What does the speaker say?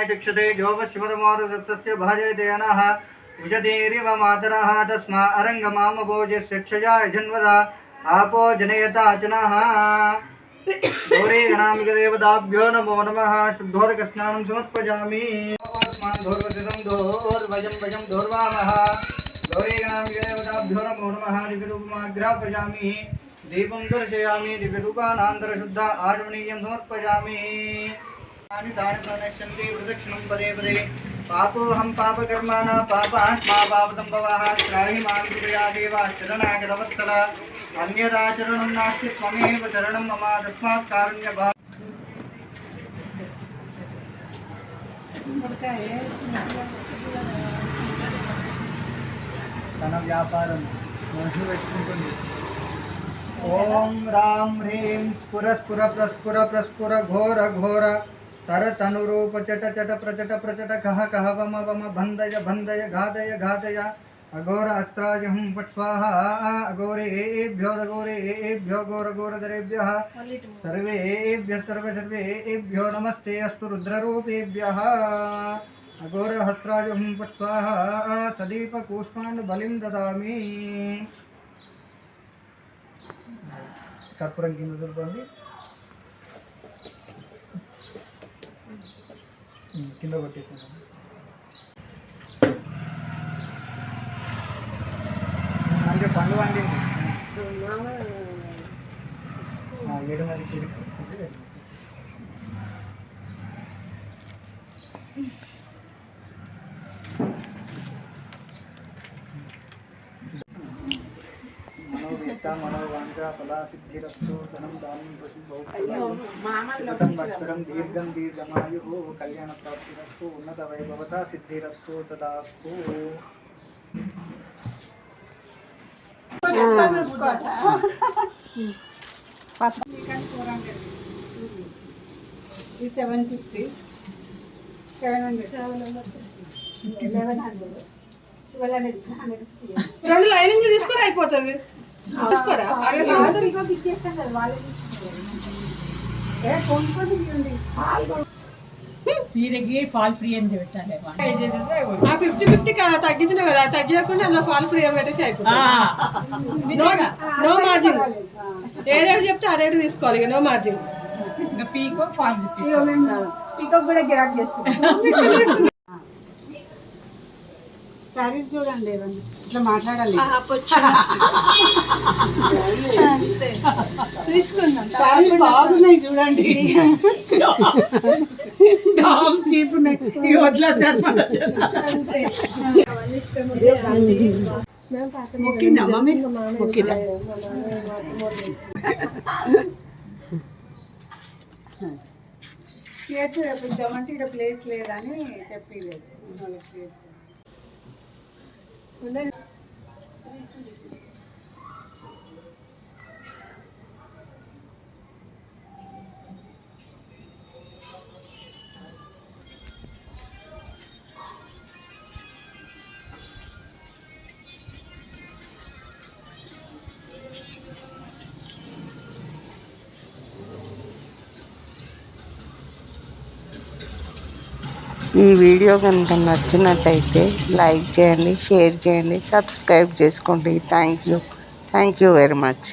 अन्नाय चक्षते योगश्वतमोरदत्तस्य भजयते नः उषधीरिव मातरः तस्मा अरङ्गमामभोजस्य क्षया जन्मदा आपो जनयता जनः। गौरीगणामिकदेवताभ्यो नमो नमः। शुद्धोदकस्नानं समर्पयामि। दीपं दर्शयामि। दिव्यरूपाणान्तरशुद्ध आचमणीयं समर्पयामि। तानि तानि प्रणश्यन्ति प्रदक्षिणं पदे पदे पापोऽहं पापकर्माणा पापात्मा पापसम्भवः त्राहि मां कृपया देव शरणागतवत्सल अन्यदाचरणं नास्ति त्वमेव शरणं मम तस्मात् कारुण्यभाव తన వ్యాపారం మనసు పెట్టుకుంటుంది ఓం రాం హ్రీం స్ఫుర స్ఫుర ప్రస్ఫుర ప్రస్ఫుర ఘోర ఘోర तरतनुरूपचटचट प्रचट प्रचट कह कह वम वम बन्धय बन्धय घादय घादय अघोर अस्त्राजहुं पट्वाः अघोरे एभ्योदघोरे एभ्यो घोर घोर दरेभ्य सर्वे एभ्य सर्वे सर्वे एभ्यो नमस्ते अस्तु रुद्ररूपेभ्यः अघोरहस्त्राजहुं पट्वाः सदीपकूष्मान् बलिं ददामि कर्पूरं नज़र ददाति కింద చూడండి కొట్టేసాను. అంటే పండు వండింది. ఏడున్నర మనోవిష్ట మనోవాంఛ seven seven hundred. Eleven hundred. Twelve hundred. Hundred. రెండు లైనింగ్ తీసుకొని అయిపోతుంది. పిక్ ఇవ్వండి సీరకి ఫాల్ ఫ్రీ అని పెట్టాలి ఆ ఫిఫ్టీ ఫిఫ్టీ తగ్గించిన కదా తగ్గకుండా అందులో ఫాల్ ఫ్రీ పెట్టేసి నో నో మార్జిన్. ఏ రేటు చెప్తే ఆ రేటు తీసుకోవాలి ఇక no margin. Pico fall pickup కూడా గిరాక్ చేస్తున్నాం. సారీస్ చూడండి ఏమన్నా ఇట్లా మాట్లాడాలి. తీసుకుందాం. సారీస్ బాగున్నాయి చూడండి. చీప్ ఉన్నాయి మొక్కిందా మమ్మీ? మొక్కిందా? ఇద్దామంటే ఇక్కడ ప్లేస్ లేదని చెప్పలేదు ప్లేస్ Thank you. ఈ వీడియో కనుక నచ్చినట్టయితే లైక్ చేయండి షేర్ చేయండి సబ్స్క్రైబ్ చేసుకోండి. Thank you thank you very much